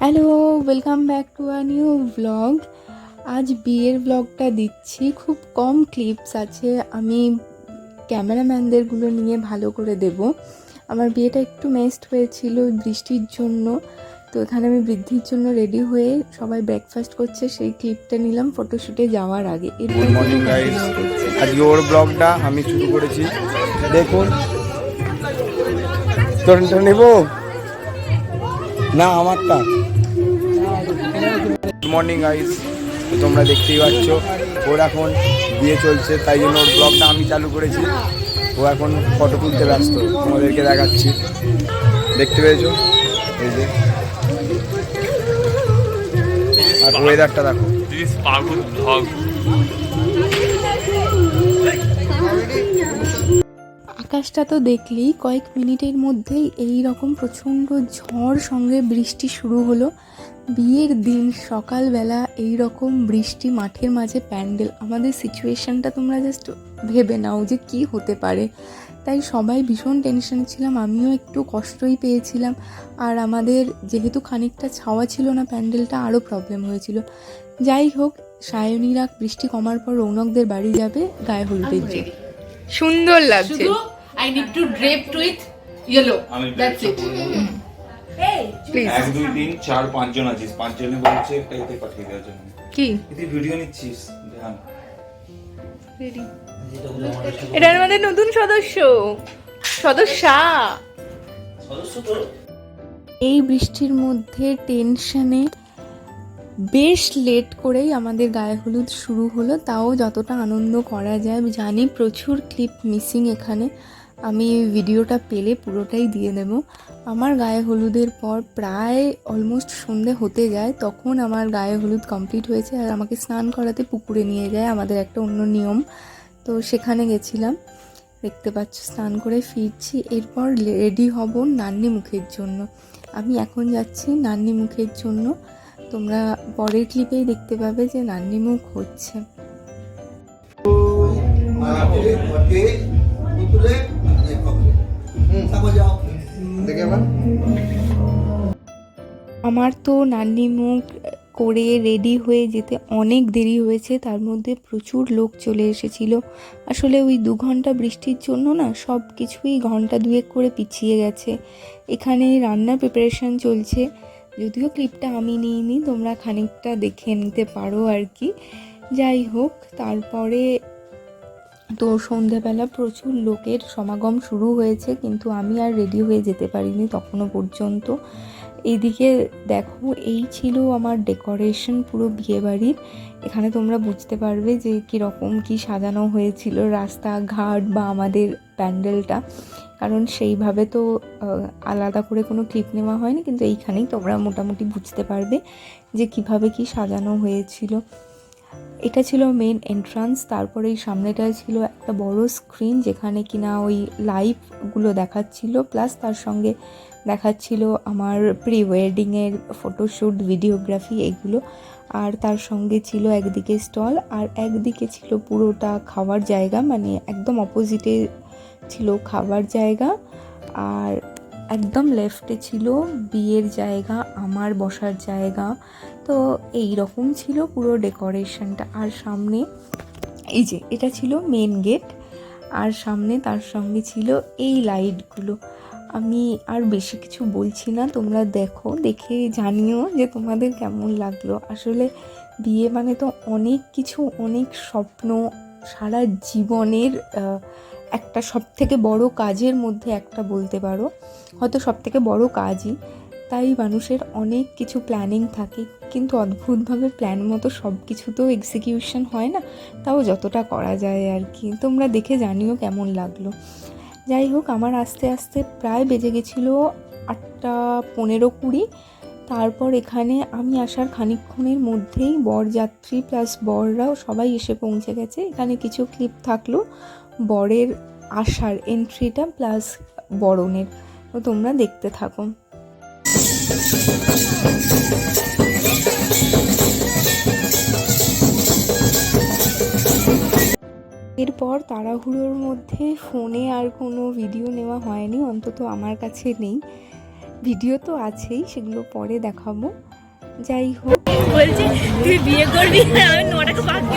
Hello welcome back to a new blog আজ বিয়ের ব্লগটা দিচ্ছি। খুব কম ক্লিপস আছে। আমি ক্যামেরাম্যানদেরগুলো নিয়ে ভালো করে দেব। আমার বিয়েটা একটু মেস্ট হয়েছিল বৃষ্টির জন্য। তো এখানে আমি বৃদ্ধির জন্য রেডি হয়ে সবাই ব্রেকফাস্ট করছে। সেই ক্লিপটা নিলাম ফটোশ্যুটে যাওয়ার আগে। গুড মর্নিং গাইস আজকে ওর ব্লগটা আমি শুরু করেছি। দেখুন। তোরটা নেব? না আমারটা। গুড মর্নিং গাইস তোমরা দেখতেই পাচ্ছ ওর এখন বিয়ে চলছে তাই জন্য ওর ব্লগটা আমি চালু করেছি। ও এখন ফটো তুলতে ব্যস্ত তোমাদেরকে দেখাচ্ছি। দেখতে পেয়েছ? এই যে। আর ওয়েদারটা দেখো. আকাশটা তো দেখলেই কয়েক মিনিটের মধ্যেই এই রকম প্রচণ্ড ঝড় সঙ্গে বৃষ্টি শুরু হলো। বিয়ের দিন সকালবেলা এই রকম বৃষ্টি মাঠের মাঝে প্যান্ডেল আমাদের সিচুয়েশনটা তোমরা জাস্ট ভেবে নাও যে কি হতে পারে। তাই সবাই ভীষণ টেনশনে ছিলাম আমিও একটু কষ্টই পেয়েছিলাম। আর আমাদের যেহেতু খানিকটা ছাওয়া ছিল না প্যান্ডেলটা আরও প্রবলেম হয়েছিল। যাই হোক সায়নীরা বৃষ্টি কমার পর রৌনকদের বাড়ি যাবে গায়ে হলুদের জন্য। সুন্দর লাগছে। I need to draped with yellow আমি দ্যাটস ইট এক দুই তিন চার পাঁচজন আছিস। পাঁচজনে বলছে একটা এতে পাঠিয়ে দেওয়ার জন্য। কি? তুই ভিডিও নিচ্ছিস ধ্যান এটা আমাদের নতুন সদস্য। সদস্যা। এই বৃষ্টির মধ্যে টেনশনে বেশ লেট করেই আমাদের গায়ে হলুদ শুরু হলো। তাও যতটা আনন্দ করা যায় জানি প্রচুর ক্লিপ মিসিং এখানে। আমি ভিডিওটা পেলে পুরোটাই দিয়ে দেব আমার গায়ে হলুদের পর প্রায় অলমোস্ট সন্ধে হতে যায়, তখন আমার গায়ে হলুদ কমপ্লিট হয়েছে আর আমাকে স্নান করাতে পুকুরে নিয়ে যায় আমাদের একটা অন্য নিয়ম। তো সেখানে গেছিলাম, দেখতে পাচ্ছ স্নান করে ফিরছি, এরপর রেডি হব নান্নি মুখের জন্য। আমি এখন যাচ্ছি নান্নি মুখের জন্য। তোমরা পরের ক্লিপেই দেখতে পাবে যে নান্নি মুখ হচ্ছে। আমার তো নান্নি মুখ করে রেডি হয়ে যেতে অনেক দেরি হয়েছে, তার মধ্যে প্রচুর লোক চলে এসেছিল। আসলে ওই দু ঘণ্টা বৃষ্টির জন্য না সব কিছুই ঘণ্টা দুয়েক করে পিছিয়ে গেছে। এখানে রান্নার প্রিপারেশন চলছে। যদিও ক্লিপটা আমি নিইনি, তোমরা খানিকটা দেখে নিতে পারো আর কি। যাই হোক, তারপরে তো সন্ধেবেলা প্রচুর লোকের সমাগম শুরু হয়েছে, কিন্তু আমি আর রেডি হয়ে যেতে পারিনি তখনও পর্যন্ত। এইদিকে দেখো, এই ছিল আমার ডেকোরেশন পুরো বিয়েবাড়ির। এখানে তোমরা বুঝতে পারবে যে কীরকম কি সাজানো হয়েছিল রাস্তাঘাট বা আমাদের প্যান্ডেলটা। কারণ সেইভাবে তো আলাদা করে কোনো ক্লিপ নেওয়া হয়নি, কিন্তু এইখানেই তোমরা মোটামুটি বুঝতে পারবে যে কীভাবে কি সাজানো হয়েছিল। এটা ছিল মেন এন্ট্রান্স তারপরে এই সামনেটা ছিল একটা বড় স্ক্রিন যেখানে কিনা ওই লাইভগুলো দেখাচ্ছিল প্লাস তার সঙ্গে দেখাচ্ছিল আমার প্রি ওয়েডিংয়ের ফটোশ্যুট ভিডিওগ্রাফি এগুলো, আর তার সঙ্গে ছিল একদিকে স্টল আর একদিকে ছিল পুরোটা খাওয়ার জায়গা মানে একদম অপোজিটে ছিল খাবার জায়গা, আর একদম লেফটে ছিল বিয়ের জায়গা, আমার বসার জায়গা তো এই রকম ছিল পুরো ডেকোরেশনটা। আর সামনে এই যে, এটা ছিল মেন গেট আর সামনে তার সঙ্গে ছিল এই লাইটগুলো আমি আর বেশি কিছু বলছি না, তোমরা দেখো, দেখে জানিও যে তোমাদের কেমন লাগল। আসলে বিয়ে মানে তো অনেক কিছু, অনেক স্বপ্ন, সারা জীবনের একটা সব থেকে বড় কাজের মধ্যে একটা বলতে পারো। হয়তো সব থেকে বড় কাজই। তাই মানুষের অনেক কিছু প্ল্যানিং থাকে, কিন্তু অদ্ভুতভাবে প্ল্যান মতো সব কিছু তো এক্সিকিউশন হয় না, তাও যতটা করা যায় আর কি। তোমরা দেখে জানিও কেমন লাগল। যাই হোক, আমার আস্তে আস্তে প্রায় বেজে গেছিল আটটা পনেরো কুড়ি। তারপর এখানে আমি আসার খানিকক্ষণের মধ্যেই বরযাত্রী প্লাস বররাও সবাই এসে পৌঁছে গেছে। এখানে কিছু ক্লিপ থাকল বরের আসার এন্ট্রিটা প্লাস বরণের। তো তোমরা দেখতে থাকো। এরপর তাড়াহুড়োর মধ্যে ফোনে আর কোনো ভিডিও নেওয়া হয়নি অন্তত আমার কাছে নেই। ভিডিও তো আছেই সেগুলো পরে দেখাবো। যাই হোক। বলছে তুই বিয়ে করবি? বাকি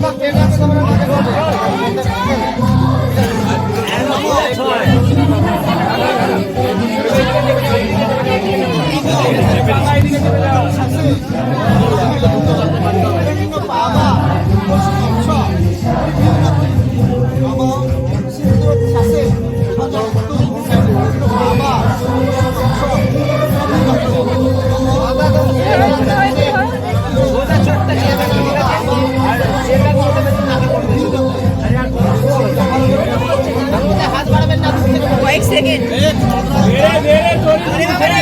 লাগছে সিন্দুর ¡Arriba, arriba!